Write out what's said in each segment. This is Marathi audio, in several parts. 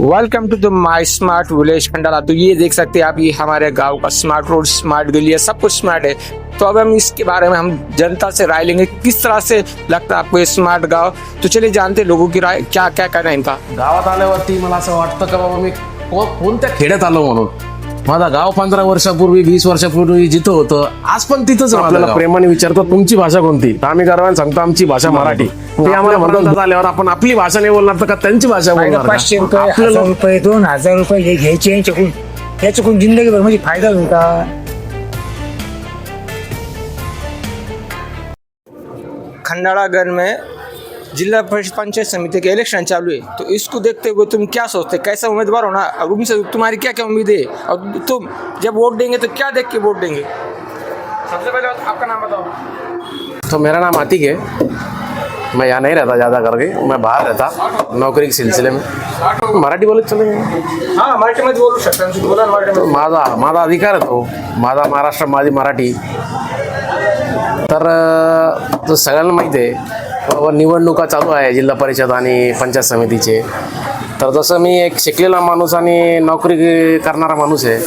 Welcome to the my smart village Khandala तो ये देख सकते हैं आप, ये हमारे गाँव का स्मार्ट रोड स्मार्ट गली है सब कुछ स्मार्ट है। तो अब हम इसके बारे में हम जनता से राय लेंगे, किस तरह से लगता है आपको ये स्मार्ट गाँव? तो चलिए जानते हैं लोगों की राय, क्या क्या कहना है इनका? गावात आल्यावरती मला असं वाटतं का मी आलो म्हणून? माझा गाव पंधरा वर्षापूर्वी वीस वर्षापूर्वी जिथं होतं आज पण तिथंच आपल्याला प्रेमाने विचारतात तुमची भाषा कोणती? तर आम्ही गर्वाने सांगतो आमची भाषा मराठी. ते आम्हाला म्हणतात आल्यावर आपण आपली भाषा नाही बोलणार तर का त्यांची भाषा बोलणार पाचशे का? रुपये हजार रुपये दोन हजार रुपये हे घ्यायचे यांच्याकडून याच्याकडून जिंदगीभर म्हणजे फायदा होईल का? खंडाड़ागढ़ में जिला परिषद पंचायत समिति के इलेक्शन चालू है। तो इसको देखते हुए तुम क्या सोचते कैसा उम्मीदवार होना? और उनसे तुम्हारी क्या क्या उम्मीद है? और तुम जब वोट देंगे तो क्या देख के वोट देंगे? सबसे पहले आपका नाम बताओ। तो मेरा नाम आतिक है। मैं यहाँ नहीं रहता ज़्यादा करके। मैं बाहर रहता नौकरी के सिलसिले में। मराठी बोलत चलेंगे हाँ मराठीमध्ये बोलू शकता बोला मराठीमध्ये माझा माझा अधिकार आहे तो। माझा महाराष्ट्र माझी मराठी। तर तो सगळ्यांना माहिती आहे निवडणुका चालू आहे जिल्हा परिषद आणि पंचायत समितीचे. तर जसं मी एक शिकलेला माणूस आणि नोकरी करणारा माणूस आहे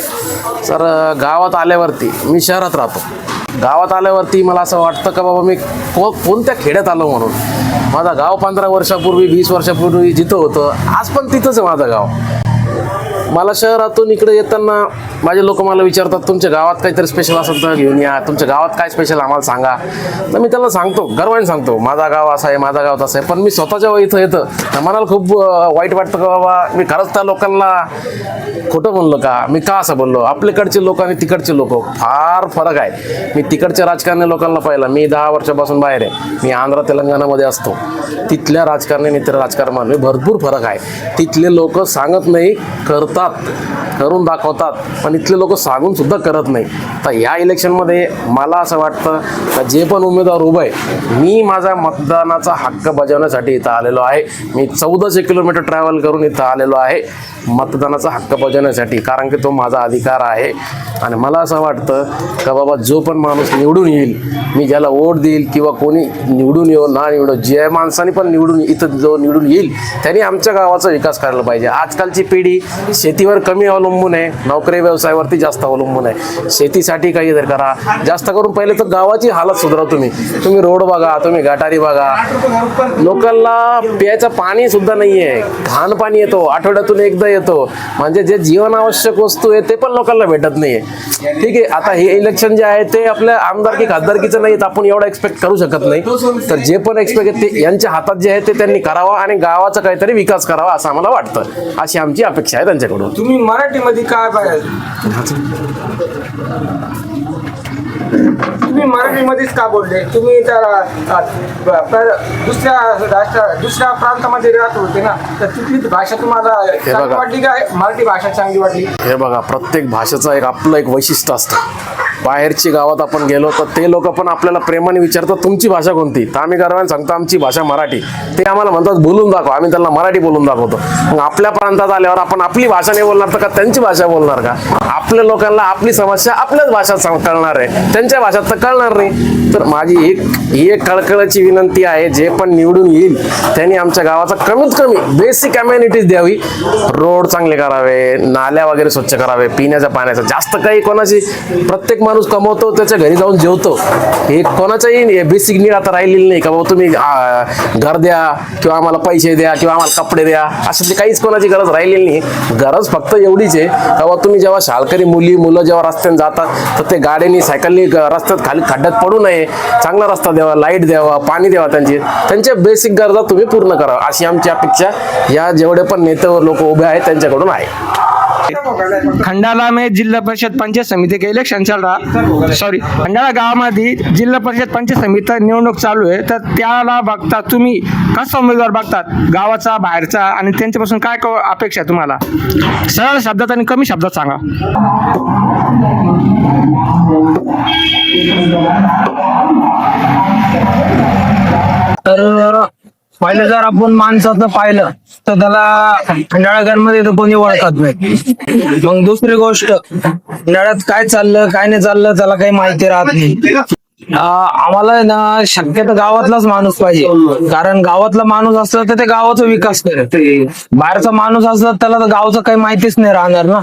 तर गावात आल्यावरती मी शहरात राहतो. गावात आल्यावरती मला असं वाटतं का बाबा मी को कोणत्या खेड्यात आलो म्हणून? माझा गाव पंधरा वर्षापूर्वी वीस वर्षापूर्वी जिथं होतं आज पण तिथंच आहे माझं गाव. मला शहरातून इकडे येताना माझे लोक मला विचारतात तुमच्या गावात काहीतरी स्पेशल असेल तर घेऊन या. तुमच्या गावात काय स्पेशल आम्हाला सांगा. तर मी त्यांना सांगतो गर्वाने सांगतो माझा गाव असा आहे माझा गाव तसं आहे. पण मी स्वतः जेव्हा इथं येतं. तर मनाला खूप वाईट वाटतं का बाबा मी खरंच त्या लोकांना खोटं म्हणलो का? मी का असं बोललो? आपल्याकडचे लोक आणि तिकडचे लोक फार फरक आहे. मी तिकडच्या राजकारणी लोकांना पाहिलं. मी दहा वर्षापासून बाहेर आहे. मी आंध्र तेलंगणामध्ये असतो. तिथल्या राजकारणी आणि इतर राजकारणामध्ये भरपूर फरक आहे. तिथले लोक सांगत नाही करतात करून दाखवतात पण इथले लोक सांगून सुद्धा करत नाही. तर या इलेक्शनमध्ये मला असं वाटतं का जे पण उमेदवार उभं आहे मी माझा मतदानाचा हक्क बजावण्यासाठी इथं आलेलो आहे. मी चौदाशे किलोमीटर ट्रॅव्हल करून इथं आलेलो आहे. मतदानाचा हक्क बजावण्यासाठी कारण की तो माझा अधिकार आहे. आणि मला असं वाटतं का बाबा जो पण माणूस निवडून येईल मी ज्याला वोट देईल किंवा कोणी निवडून येऊ ना निवडो जे माणसाने पण निवडून इथं जो निवडून येईल त्यांनी आमच्या गावाचा विकास करायला पाहिजे. आजकालची पिढी शेतीवर कमी अवलंबून आहे. नोकरी व्यवसायावरती जास्त अवलंबून आहे. शेतीसाठी काही जर करा. जास्त करून पहिले तर गावाची हालत सुधारा तुम्ही. तुम्ही रोड बघा तुम्ही गटारी बघा. लोकांना प्यायचं पाणी सुद्धा नाही आहे घाण पाणी येतो. आठवड्यातून एकदा येतो. म्हणजे जे जीवनावश्यक वस्तू आहे ते पण लोकांना भेटत नाहीये. ठीक आहे आता हे इलेक्शन जे आहे ते आपल्या आमदारकी खासदारकीचं नाही तर आपण एवढं एक्सपेक्ट करू शकत नाही. तर जे पण एक्सपेक्ट आहे ते यांच्या हातात जे आहे ते त्यांनी करावा आणि गावाचा काहीतरी विकास करावा असं आम्हाला वाटतं. अशी आमची अपेक्षा आहे त्यांच्याकडून. तुम्ही मराठीमध्ये काय पाहिजे? तुम्ही मराठीमध्येच का बोलले? तुम्ही तर अ, ब- पर- दुसऱ्या राष्ट्र दुसऱ्या प्रांतामध्ये राहत होते ना तर तिथली भाषा तुम्हाला चांगली बघा. वाटली काय मराठी भाषा चांगली वाटली? हे बघा प्रत्येक भाषेचं एक आपलं एक वैशिष्ट्य असतं. बाहेरची गावात आपण गेलो तर ते लोक पण आपल्याला प्रेमाने विचारतात तुमची भाषा कोणती? तर आम्ही गर्वाने सांगतो आमची भाषा मराठी. ते आम्हाला म्हणतात बोलून दाखव. आम्ही त्यांना मराठी बोलून दाखवतो. मग आपल्या प्रांतात आल्यावर आपण आपली भाषा नाही बोलणार तर का त्यांची भाषा बोलणार का? आपल्या लोकांना आपली समस्या आपल्याच भाषात सांग कळणार आहे. त्यांच्या भाषात तर कळणार नाही. तर माझी एक ही एक कळकळाची विनंती आहे जे पण निवडून येईल त्यांनी आमच्या गावाचा कमीत कमी बेसिक अम्युनिटीज द्यावी. रोड चांगले करावे नाल्या वगैरे स्वच्छ करावे पिण्याच्या पाण्याचा. जास्त काही कोणाची प्रत्येक माणूस कमवतो त्याच्या घरी जाऊन जेवतो. हे कोणाच्याही बेसिक नीड आता राहिलेली नाही का बाबा तुम्ही घर द्या किंवा आम्हाला पैसे द्या किंवा आम्हाला कपडे द्या अशातली काहीच कोणाची गरज राहिलेली नाही. गरज फक्त एवढीच आहे का बाबा तुम्ही जेव्हा शाळकरी मुली मुलं जेव्हा रस्त्याने जातात तर ते गाडीनी सायकलनी रस्त्यात खाली खड्ड्यात पडू नये. चांगला रस्ता द्यावा लाइट द्यावा पाणी द्यावा त्यांची. त्यांच्या बेसिक गरजा तुम्ही पूर्ण करा अशी आमची अपेक्षा या जेवढे पण नेते लोक उभे आहेत त्यांच्याकडून आहे. खंडाला में जिल्हा परिषद पंचायत समिती के इलेक्शन चल रहा सॉरी खंडाळा गावामध्ये जिल्हा परिषद पंचायत समिती निवडणूक चालू आहे. तर त्याला बघता तुम्ही कसा उमेदवार बघतात? गावाचा बाहेरचा आणि त्यांच्यापासून काय अपेक्षा तुम्हाला? सरळ शब्दात आणि कमी शब्दात सांगा. तर पहिलं जर आपण माणसाचं पाहिलं तर त्याला खंडाळागरमध्ये तर कोणी ओळखत नाही. मग दुसरी गोष्ट खंडाळ्यात काय चाललं काय नाही चाललं त्याला काही माहिती राहत नाही. आम्हाला ना शक्यतो गावातलाच माणूस पाहिजे. कारण गावातला माणूस असला तर ते गावाचा विकास करेल. बाहेरचा माणूस असला तर त्याला तर गावचं काही माहितीच नाही राहणार ना.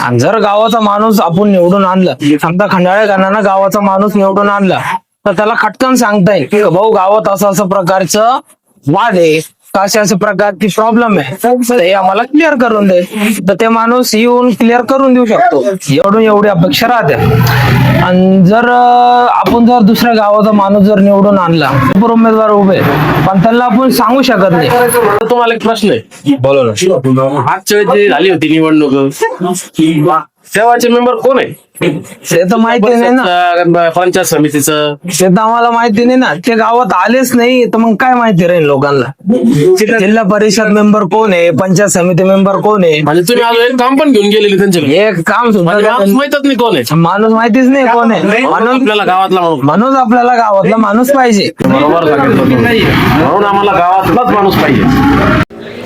आणि जर गावाचा माणूस आपण निवडून आणला समजा खंडाळे गावाचा माणूस निवडून आणला तर त्याला खटकन सांगता येईल की भाऊ गावात असं असं प्रकारचं वाद आहे का अशा अशा प्रकारची प्रॉब्लेम आहे. तर हे आम्हाला क्लिअर करून दे. तर ते माणूस येऊन क्लिअर करून देऊ शकतो. एवढून एवढी अपेक्षा राहते. आणि जर आपण जर दुसऱ्या गावाचा माणूस जर निवडून आणला भरपूर उमेदवार उभे पण त्यांना आपण सांगू शकत नाही. तुम्हाला एक प्रश्न आहे. बोलो ना. मागच्या वेळेस जी झाली होती निवडणूक सेवाचे मेंबर कोण आहे? ते तर माहिती नाही ना. पंचायत पंचायत समितीचं. ते तर आम्हाला माहिती नाही ना. ते गावात आलेच नाही तर मग काय माहिती राहील लोकांना? जिल्हा परिषद मेंबर कोण आहे? पंचायत समिती मेंबर कोण आहे? म्हणजे तुम्ही आज एक काम पण घेऊन गेलेले त्यांच्याकडे. एक काम सुद्धा म्हणजे माणूस करत- माहितच नाही कोण आहे. माणूस माहितीच नाही कोण आहे. म्हणून आपल्याला गावातला माणूस. म्हणून आपल्याला गावातला माणूस पाहिजे. बरोबर सांगितलं तुम्ही. म्हणून आम्हाला गावातलाच माणूस पाहिजे.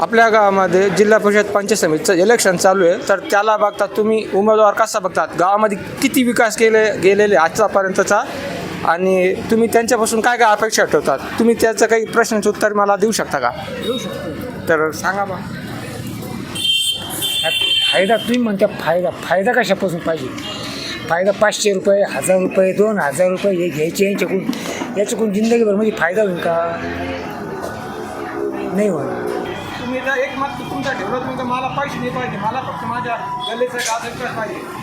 आपल्या गावामध्ये जिल्हा परिषद पंचायत समितीचं इलेक्शन चालू आहे. तर त्याला बघता तुम्ही उमेदवार कसा बघतात? गावामध्ये किती विकास केले गेलेले आजच्यापर्यंतचा? आणि तुम्ही त्यांच्यापासून काय काय अपेक्षा ठेवतात? तुम्ही त्याचं काही प्रश्नाचं उत्तर मला देऊ शकता का? देऊ शकतो. तर सांगा मग फायदा तुम्ही म्हणता फायदा फायदा कशापासून पाहिजे? फायदा पाचशे रुपये हजार रुपये दोन हजार रुपये हे घ्यायचे यांच्याकडून. याच्याकडून जिंदगीभर म्हणजे फायदा होईल का? नाही होणार. जर एक मत तुमचा ठेवलं तुम्ही तर मला पैसे नाही पाहिजे. मला फक्त माझ्या गल्लीचा गाव विकास पाहिजे.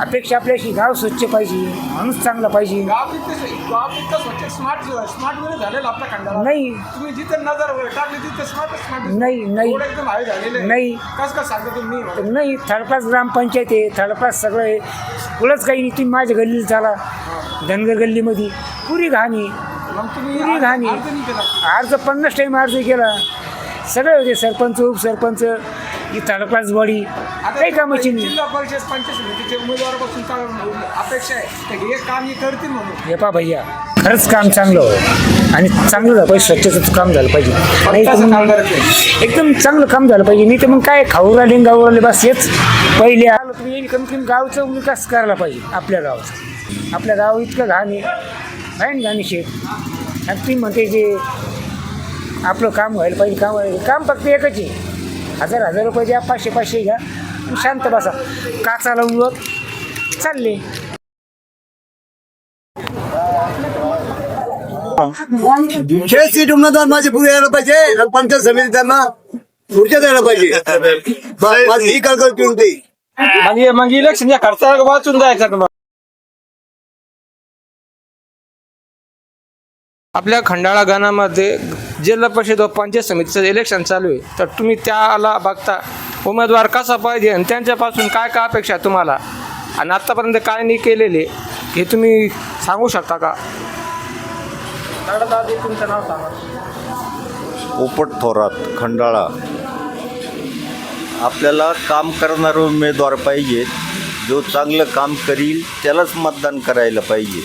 अपेक्षा आपल्याशी गाव स्वच्छ पाहिजे माणूस चांगला पाहिजे. गाव तितकं गाव तितकं स्वच्छ स्मार्ट स्मार्टमध्ये झालेलं आपल्या खंडाला. नाही. तुम्ही जिथे नजर टाकली तिथे स्मार्ट स्मार्ट नाही नाही. एकदम हाय झालेले नाही. कसं कसं सांगता तुम्ही? नाही थर्डक्लास ग्रामपंचायत आहे थर्डक्लास सगळं आहे. पुढंच काही नाही तुम्ही माझ्या गल्लीला चाला. धनगर गल्लीमध्ये. पुरी घाणी. मग तुम्ही पुरी घाणी. अर्ज पन्नास टाईम अर्ज केला. सगळे होते सरपंच उपसरपंच ही थर्डक्लास बॉडी. काही कामाची नाही जिल्हा परिषद पंचायत उमेदवारापासून अपेक्षा आहे तर हे काम हे करतील म्हणून. हे पा भैया खरंच काम चांगलं हो आणि चांगलं झालं पाहिजे स्वच्छतेचं काम झालं पाहिजे. तर मग नाही. एकदम चांगलं काम झालं पाहिजे. नाही तर मग काय खाऊ राहिले गाऊ राहिले बस हेच. पहिले आलं तुम्ही येईल कमी कमी गावचा विकास करायला पाहिजे आपल्या गावाचा. आपल्या गाव इतकं घाण आहे. घाण घाणी शेत. आणि तुम्ही म्हणते जे आपलं काम व्हायला पाहिजे काम व्हायला काम फक्त एकच आहे. हजार हजार रुपये द्या पाचशे पाचशे घ्या. आणि शांत बसा. काचा लावून चालले. हे सीट उमेदवार माझे पुढे यायला पाहिजे आणि पंचायत समिती त्यांना पुढच्या द्यायला पाहिजे. माझी ही कळकळ होती मग हे- मग इलेक्शनच्या खर्चाला वाचून जायचं का मग. आपल्या खंडाळा गाणामध्ये जिल्हा परिषद व पंचायत समितीचं इलेक्शन चालू आहे. तर तुम्ही त्याला बघता उमेदवार कसा पाहिजे आणि त्यांच्यापासून काय काय अपेक्षा आहे तुम्हाला? आणि आत्तापर्यंत काय नाही केलेले हे तुम्ही सांगू शकता का? तुमचं नाव सांगा. पोपट थोरात खंडाळा. आपल्याला काम करणारे उमेदवार पाहिजेत जो चांगलं काम करील त्यालाच मतदान करायला पाहिजे.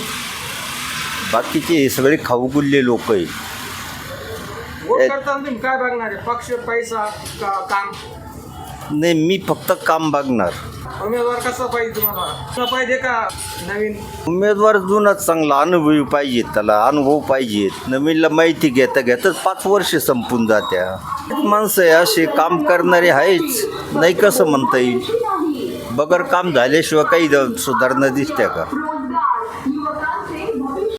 बाकीचे हे सगळे खाऊगुल्ले लोक आहेत. वोट करताना तुम्ही? काय बघणार आहे? पक्ष पैसा का काम? नाही मी फक्त काम बघणार. उमेदवार कसा पाहिजे तुम्हाला? कसा पाहिजे का नवीन? उमेदवार जुनाच चांगला अनुभवी पाहिजेत त्याला अनुभव पाहिजेत नवीनला माहिती घेता घेताच पाच वर्ष संपून जात्या. माणसं आहे असे काम करणारे आहेच. नाही कसं म्हणता येईल? बगर काम झाल्याशिवाय काही द- सुधारणा दिसत्या का?